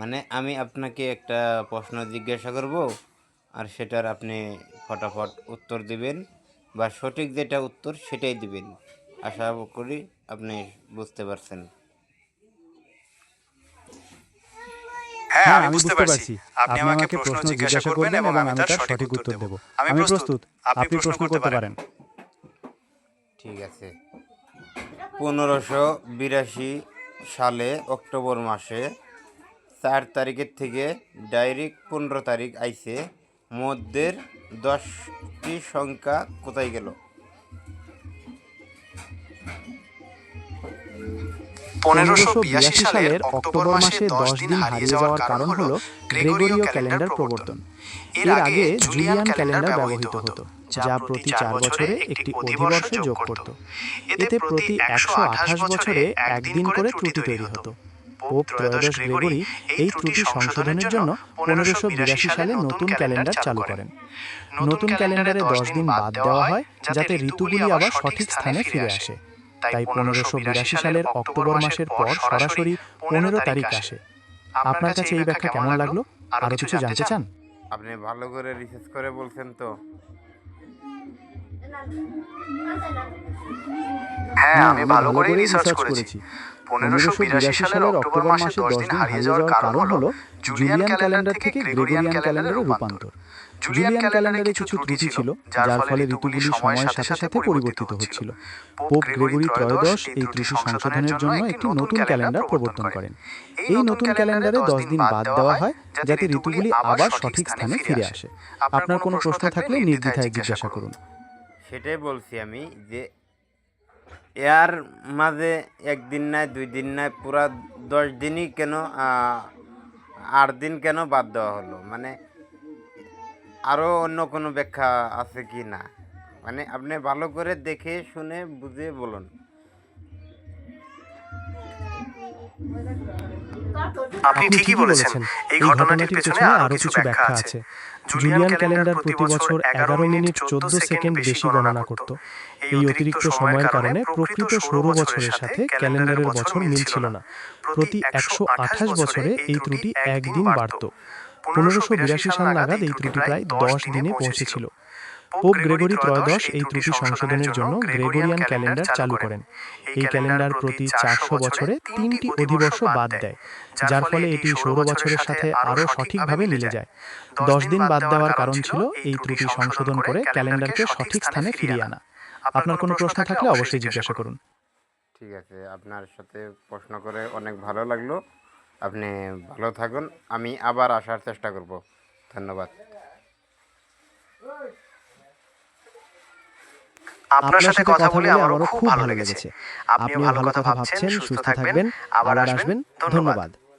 মানে আমি আপনাকে একটা প্রশ্ন জিজ্ঞাসা করব আর সেটার আপনি ফটাফট উত্তর দিবেন বা সঠিক যেটা উত্তর সেটাই দিবেন। আশা করি আপনি বুঝতে পারছেন। হ্যাঁ আমি বুঝতে পারছি। আপনি আমাকে প্রশ্ন জিজ্ঞাসা করবেন এবং আমি তার সঠিক উত্তর দেব। আমি প্রস্তুত আপনি প্রশ্ন করতে পারেন। ঠিক আছে। পনেরোশো বিরাশি সালে অক্টোবর মাসে চার তারিখের থেকে ডাইরেক্ট পনেরো তারিখ আইছে। মধ্যের দশটি সংখ্যা কোথায় গেল? পনেরোশো বিরাশি সালের অক্টোবর মাসে দশ দিন হারিয়ে যাওয়ার কারণ হলো গ্রেগরীয় ক্যালেন্ডার প্রবর্তন। এর আগে জুলিয়ান ক্যালেন্ডার ব্যবহৃত হতো যা প্রতি চার বছরে একটি অধিবর্ষ যোগ করত। এতে প্রতি একশো আঠাশ বছরে একদিন করে ত্রুটি তৈরি হতো। পোপ ত্রয়োদশ গ্রেগরি এই ত্রুটি সংশোধনের জন্য পনেরোশো বিরাশি সালে নতুন ক্যালেন্ডার চালু করেন। নতুন ক্যালেন্ডারে দশ দিন বাদ দেওয়া হয় যাতে ঋতুগুলি আবার সঠিক স্থানে ফিরে আসে। তাই পনেরোশো বিরাশি সালের অক্টোবর মাসের পর সরাসরি পনেরো তারিখ আসে। আপনার কাছে এই ব্যাখ্যা কেমন লাগল? আরও কিছু জানতে চান? আপনি ভালো করে রিসার্চ করে বলছেন তো। হ্যাঁ আমি ভালো করে রিসার্চ করেছি পনেরোশো বিরাশি সালের অক্টোবর মাসে দশ দিন হারিয়ে যাওয়ার কারণ হলো জুলিয়ান ক্যালেন্ডার থেকে গ্রেগরিয়ান ক্যালেন্ডারে রূপান্তর। জুলিয়ান ক্যালেন্ডারে কিছু ত্রুটি ছিল যার ফলে ঋতুগুলি সময়ের সাথে সাথে পরিবর্তিত হচ্ছিল। পোপ গ্রেগরি ত্রয়োদশ এই ত্রুটি সংশোধনের জন্য একটি নতুন ক্যালেন্ডার প্রবর্তন করেন এই নতুন ক্যালেন্ডারে দশ দিন বাদ দেওয়া হয় যাতে ঋতুগুলি আবার সঠিক স্থানে ফিরে আসে আপনার কোনো প্রশ্ন থাকলে নির্দ্বিধায় জিজ্ঞাসা করুন সেটাই বলছি আমি যে এর মাঝে একদিন নাই দুই দিন নাই, পুরা দশ দিনই কেন আট দিন কেন বাদ দেওয়া হলো? মানে আরও অন্য কোনো ব্যাখ্যা আছে কি না? মানে আপনি ভালো করে দেখে শুনে বুঝে বলুন। আপনি ঠিকই বলেছেন। এই ঘটনাটির পেছনে আরও কিছু ব্যাখ্যা আছে। জুলিয়ান ক্যালেন্ডার প্রতি বছর এগারো মিনিট চোদ্দ সেকেন্ড বেশি গণনা করত। এই অতিরিক্ত সময়ের কারণে প্রকৃত সৌর বছরের সাথে ক্যালেন্ডারের বছর মিলছিল না। প্রতি একশো আঠাশ বছরে এই ত্রুটি একদিন বাড়ত। পনেরোশো বিরাশি সাল নাগাদ এই ত্রুটি প্রায় দশ দিনে পৌঁছেছিল। পোপ গ্রেগরি ত্রয়োদশ এই ত্রুটি সংশোধনের জন্য গ্রেগরিয়ান ক্যালেন্ডার চালু করেন। এই ক্যালেন্ডার প্রতি চারশো বছরে তিনটি অধিবর্ষ বাদ দেয় যার ফলে এটি সৌর বছরের সাথে আরও সঠিকভাবে মিলে যায়। দশ দিন বাদ দেওয়ার কারণ ছিল এই ত্রুটি সংশোধন করে ক্যালেন্ডারকে সঠিক স্থানে ফিরিয়ে আনা। আপনার কোনো প্রশ্ন থাকলে অবশ্যই জিজ্ঞাসা করুন। ঠিক আছে আপনার সাথে প্রশ্ন করে অনেক ভালো লাগল। আপনি ভালো থাকুন আমি আবার আসার চেষ্টা করব ধন্যবাদ আপনার সাথে কথা বলে আমারও খুব ভালো লেগেছে। আপনিও ভালো কথা ভাবছেন সুস্থ থাকবেন। আবার আসবেন। ধন্যবাদ।